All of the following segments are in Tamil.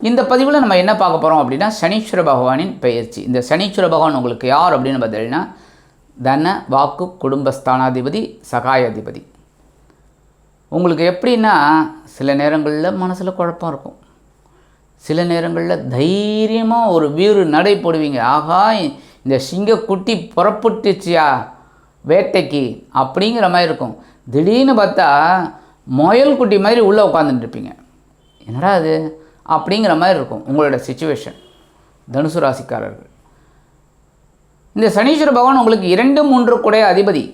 இந்த பதிவில் நம்ம என்ன பார்க்க போகிறோம் அப்படின்னா சனீஸ்வர பகவானின் பெயர்ச்சி. இந்த சனீஸ்வர பகவான் உங்களுக்கு யார் அப்படின்னு பார்த்தீங்கன்னா தன வாக்கு குடும்பஸ்தானாதிபதி சகாயாதிபதி. உங்களுக்கு எப்படின்னா சில நேரங்களில் மனசில் குழப்பம் இருக்கும். சில நேரங்களில் தைரியமாக ஒரு வீறு நடை போடுவீங்க. ஆகா இந்த சிங்கக்குட்டி புறப்பட்டுச்சியா வேட்டைக்கு அப்படிங்கிற மாதிரி இருக்கும். திடீர்னு பார்த்தா முயல் குட்டி மாதிரி உள்ளே உட்காந்துட்டு இருப்பீங்க. என்னடா அது அப்படிங்கிற மாதிரி இருக்கும் உங்களோட சுச்சுவேஷன் தனுசு ராசிக்காரர்கள். இந்த சனீஸ்வர பகவான் உங்களுக்கு இரண்டு மூன்று குடைய அதிபதி.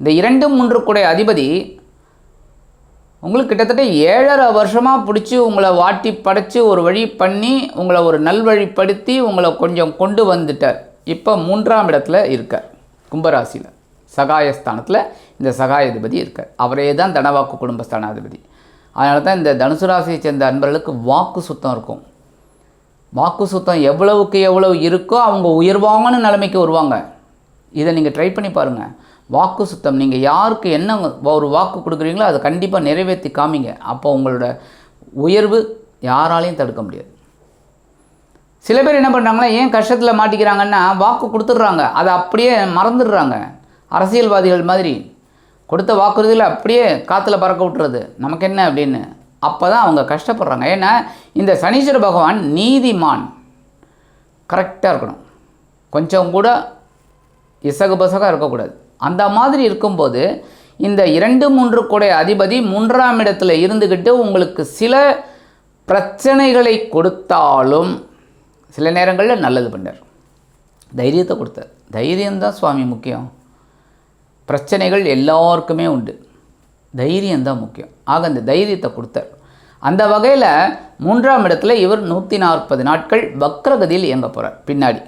இந்த இரண்டு மூன்று குடைய அதிபதி உங்களுக்கு கிட்டத்தட்ட ஏழரை வருஷமாக பிடிச்சி உங்களை வாட்டி படைச்சி ஒரு வழி பண்ணி உங்களை ஒரு நல்வழிப்படுத்தி உங்களை கொஞ்சம் கொண்டு வந்துட்டார். இப்போ மூன்றாம் இடத்துல இருக்கார். கும்பராசியில் சகாயஸ்தானத்தில் இந்த சகாயாதிபதி இருக்கார். அவரே தான் தனவாக்கு குடும்பஸ்தானாதிபதி. அதனால தான் இந்த தனுசு ராசியை சேர்ந்த அன்பர்களுக்கு வாக்கு சுத்தம் இருக்கும். வாக்கு சுத்தம் எவ்வளவுக்கு எவ்வளவு இருக்கோ அவங்க உயர்வான நிலைமைக்கு வருவாங்க. இதை நீங்கள் ட்ரை பண்ணி பாருங்கள் வாக்கு சுத்தம் நீங்கள் யாருக்கு என்ன ஒரு வாக்கு கொடுக்குறீங்களோ அதை கண்டிப்பாக நிறைவேற்றி காமிங்க. அப்போ உங்களோட உயர்வு யாராலையும் தடுக்க முடியாது. சில பேர் என்ன பண்ணுறாங்கன்னா ஏன் கஷ்டத்தில் மாட்டிக்கிறாங்கன்னா வாக்கு கொடுத்துட்றாங்க. அதை அப்படியே மறந்துடுறாங்க. அரசியல்வாதிகள் மாதிரி. கொடுத்த வாக்குறுதியில் அப்படியே காற்றுல பறக்க விட்டுறது. நமக்கு என்ன அப்படின்னு? அப்போ தான் அவங்க கஷ்டப்படுறாங்க. ஏன்னா இந்த சனீஸ்வர பகவான் நீதிமான். கரெக்டாக இருக்கணும். கொஞ்சம் கூட இசகு பசகாக இருக்கக்கூடாது. அந்த மாதிரி இருக்கும்போது இந்த இரண்டு மூன்று கூடைய அதிபதி மூன்றாம் இடத்துல இருந்துக்கிட்டு உங்களுக்கு சில பிரச்சனைகளை கொடுத்தாலும் சில நேரங்களில் நல்லது பண்ணார் தைரியத்தை கொடுத்தார். தைரியம்தான் சுவாமி முக்கியம். பிரச்சனைகள் எல்லாருக்குமே உண்டு. தைரியம்தான் முக்கியம். ஆக அந்த தைரியத்தை கொடுத்தார். அந்த வகையில் மூன்றாம் இடத்துல இவர் நூற்றி நாற்பது நாட்கள் வக்ரகதியில் இயங்க போகிறார் பின்னாடி.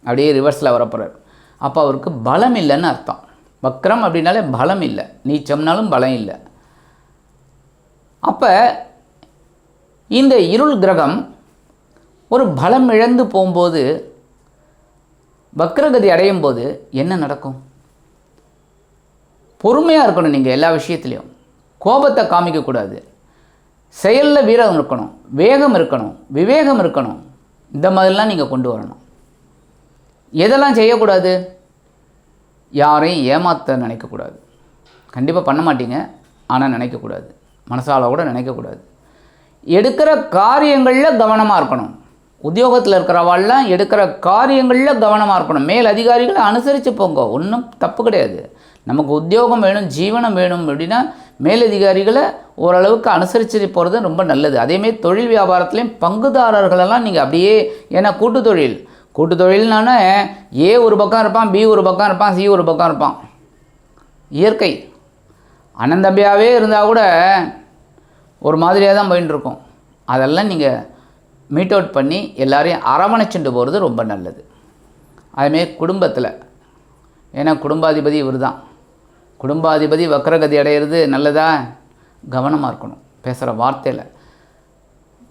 அப்படியே ரிவர்ஸில் வரப்போகிறார் அப்போ அவருக்கு பலம் இல்லைன்னு அர்த்தம். வக்ரம் அப்படின்னாலே பலம் இல்லை. நீச்சம்னாலும் பலம் இல்லை. அப்போ இந்த இருள் கிரகம் ஒரு பலம் இழந்து போகும்போது வக்ரகதி அடையும் போது என்ன நடக்கும்? பொறுமையாக இருக்கணும் நீங்கள் எல்லா விஷயத்துலையும். கோபத்தை காமிக்கக்கூடாது செயலில் வீரம் இருக்கணும். வேகம் இருக்கணும். விவேகம் இருக்கணும். இந்த மாதிரிலாம் நீங்கள் கொண்டு வரணும். எதெல்லாம் செய்யக்கூடாது? யாரையும் ஏமாற்ற நினைக்கக்கூடாது கண்டிப்பாக பண்ண மாட்டீங்க. ஆனால் நினைக்கக்கூடாது மனசால கூட நினைக்கக்கூடாது எடுக்கிற காரியங்களில் கவனமாக இருக்கணும். உத்தியோகத்தில் இருக்கிறவாள்லாம் எடுக்கிற காரியங்களில் கவனமாக இருக்கணும். மேல் அதிகாரிகளை அனுசரித்து போங்க. ஒன்றும் தப்பு கிடையாது. நமக்கு உத்தியோகம் வேணும் ஜீவனம் வேணும் அப்படின்னா மேலதிகாரிகளை ஓரளவுக்கு அனுசரிச்சு போகிறது ரொம்ப நல்லது. அதேமாரி தொழில் வியாபாரத்துலேயும் பங்குதாரர்களெல்லாம் நீங்கள் அப்படியே ஏன்னா கூட்டு தொழில் கூட்டு தொழில்னானே ஏ ஒரு பக்கம் இருப்பான் பி ஒரு பக்கம் இருப்பான் சி ஒரு பக்கம் இருப்பான். இயற்கை. அண்ணந்தம்பியாகவே இருந்தால் கூட ஒரு மாதிரியாக தான் போயின்னு இருக்கும் அதெல்லாம் நீங்கள் மீட் அவுட் பண்ணி எல்லாரையும் அரவணைச்சுட்டு போகிறது ரொம்ப நல்லது. அதுமாரி குடும்பத்தில் ஏன்னா குடும்பாதிபதி இவர் தான் குடும்பாதிபதி வக்ரகதி அடையிறது நல்லதா? கவனமாக இருக்கணும். பேசுகிற வார்த்தையில்.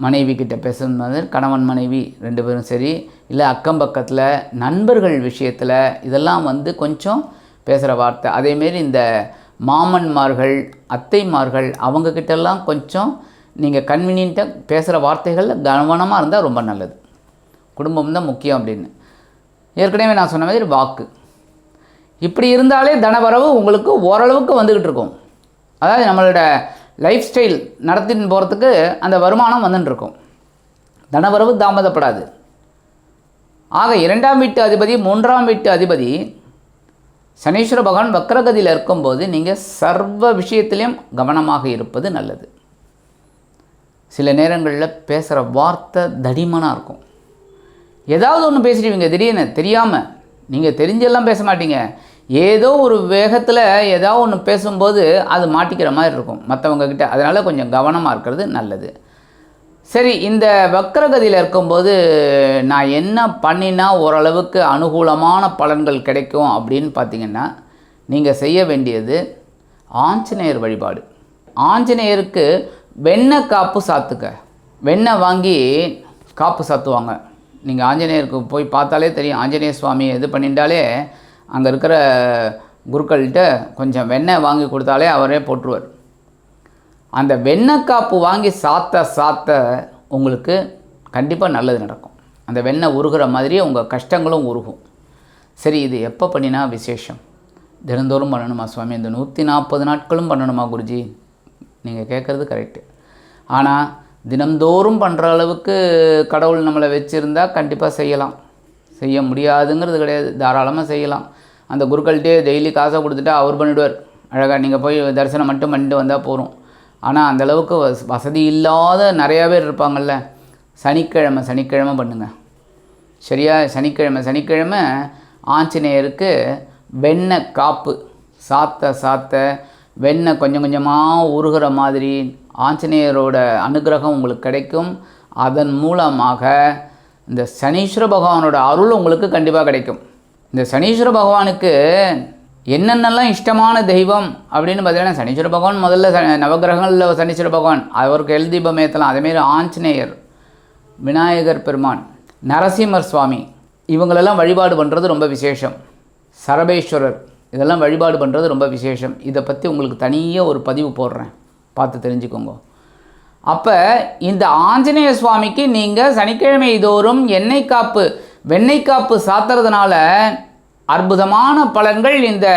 மனைவி கிட்ட பேசும்போது கணவன் மனைவி ரெண்டு பேரும் சரி இல்லை அக்கம் பக்கத்தில் நண்பர்கள் விஷயத்தில் இதெல்லாம் வந்து கொஞ்சம் பேசுகிற வார்த்தை. அதேமாரி இந்த மாமன்மார்கள் அத்தைமார்கள் அவங்கக்கிட்டெல்லாம் கொஞ்சம் நீங்கள் கன்வீனியண்ட்டாக பேசுகிற வார்த்தைகளில் கவனமாக இருந்தால் ரொம்ப நல்லது. குடும்பம் தான் முக்கியம் அப்படின்னு. ஏற்கனவே நான் சொன்ன மாதிரி வாக்கு. இப்படி இருந்தாலே தனவரவு உங்களுக்கு ஓரளவுக்கு வந்துக்கிட்டு இருக்கும். அதாவது நம்மளோட லைஃப் ஸ்டைல் நடத்தின்னு போகிறதுக்கு அந்த வருமானம் வந்துட்டுருக்கும் தனவரவு தாமதப்படாது. ஆக இரண்டாம் வீட்டு அதிபதி மூன்றாம் வீட்டு அதிபதி சனீஸ்வர பகவான் வக்ரகதியில் இருக்கும்போது நீங்கள் சர்வ விஷயத்திலையும் கவனமாக இருப்பது நல்லது. சில நேரங்களில் பேசுகிற வார்த்தை தடிமனாக இருக்கும். ஏதாவது ஒன்று பேசிடுவீங்க திடீர்னு தெரியாமல் நீங்கள் தெரிஞ்செல்லாம் பேச மாட்டீங்க. ஏதோ ஒரு வேகத்தில் ஏதோ ஒன்று பேசும்போது அது மாட்டிக்கிற மாதிரி இருக்கும் மற்றவங்கக்கிட்ட அதனால் கொஞ்சம் கவனமாக இருக்கிறது நல்லது. சரி இந்த வக்ரகதியில் இருக்கும்போது நான் என்ன பண்ணினா ஓரளவுக்கு அனுகூலமான பலன்கள் கிடைக்கும் அப்படின்னு பார்த்தீங்கன்னா நீங்கள் செய்ய வேண்டியது ஆஞ்சநேயர் வழிபாடு. ஆஞ்சநேயருக்கு வெண்ணெய் காப்பு சாத்துக்க. வெண்ணெய் வாங்கி காப்பு சாத்துவாங்க. நீங்கள் ஆஞ்சநேயருக்கு போய் பார்த்தாலே தெரியும் ஆஞ்சநேய சுவாமி இது பண்ணிட்டாலே அங்கே இருக்கிற குருக்கள்கிட்ட கொஞ்சம் வெண்ணெய் வாங்கி கொடுத்தாலே அவரே போட்டுருவார் அந்த வெண்ணெய் காப்பு வாங்கி சாத்த சாத்த உங்களுக்கு கண்டிப்பாக நல்லது நடக்கும். அந்த வெண்ணெய் உருகிற மாதிரியே உங்கள் கஷ்டங்களும் உருகும். சரி இது எப்போ பண்ணினா விசேஷம்? தினந்தோறும் பண்ணணுமா சுவாமி? இந்த நூற்றி நாற்பது நாட்களும் பண்ணணுமா குருஜி? நீங்கள் கேட்குறது கரெக்டு ஆனால் தினந்தோறும் பண்ணுற அளவுக்கு கடவுள் நம்மளை வச்சுருந்தா கண்டிப்பாக செய்யலாம். செய்ய முடியாதுங்கிறது கிடையாது. தாராளமாக செய்யலாம். அந்த குருக்கள்கிட்டே டெய்லி காசை கொடுத்துட்டா அவர் பண்ணிவிடுவார் அழகாக நீங்கள் போய் தரிசனம் மட்டும் பண்ணிட்டு வந்தால் போகிறோம் ஆனால் அந்தளவுக்கு வஸ் வசதி இல்லாத நிறையா பேர் இருப்பாங்கள்ல சனிக்கிழமை சனிக்கிழமை பண்ணுங்கள் சரியா? சனிக்கிழமை சனிக்கிழமை ஆஞ்சநேயருக்கு வெண்ணெய் காப்பு. சாத்த சாத்த வெண்ணெய் கொஞ்சம் கொஞ்சமாக உருகிற மாதிரி ஆஞ்சநேயரோட அனுகிரகம் உங்களுக்கு கிடைக்கும். அதன் மூலமாக இந்த சனீஸ்வர பகவானோட அருள் உங்களுக்கு கண்டிப்பாக கிடைக்கும். இந்த சனீஸ்வர பகவானுக்கு என்னென்னலாம் இஷ்டமான தெய்வம் அப்படின்னு பார்த்தீங்கன்னா சனீஸ்வர பகவான் முதல்ல ச- நவக்கிரகங்களில் சனீஸ்வர பகவான் அவருக்கு எல் தீபம் ஏற்றலாம் அதேமாரி ஆஞ்சநேயர் விநாயகர் பெருமான் நரசிம்மர் சுவாமி இவங்களெல்லாம் வழிபாடு பண்ணுறது ரொம்ப விசேஷம். சரபேஸ்வரர் இதெல்லாம் வழிபாடு பண்ணுறது ரொம்ப விசேஷம். இதை பற்றி உங்களுக்கு தனியாக ஒரு பதிவு போடுறேன். பார்த்து தெரிஞ்சுக்கோங்க. அப்போ இந்த ஆஞ்சநேய சுவாமிக்கு நீங்கள் சனிக்கிழமை தோறும் எண்ணெய் காப்பு வெண்ணெய் காப்பு சாத்துறதுனால அற்புதமான பலன்கள் இந்த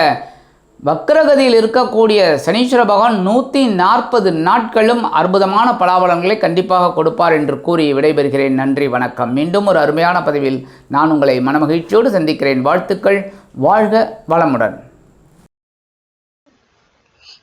வக்ரகதியில் இருக்கக்கூடிய சனீஸ்வர பகவான் நூற்றி நாற்பது நாட்களும் அற்புதமான பலாபலன்களை கண்டிப்பாக கொடுப்பார் என்று கூறி விடைபெறுகிறேன். நன்றி வணக்கம். மீண்டும் ஒரு அருமையான பதிவில் நான் உங்களை மனமகிழ்ச்சியோடு சந்திக்கிறேன். வாழ்த்துக்கள். வாழ்க வளமுடன்.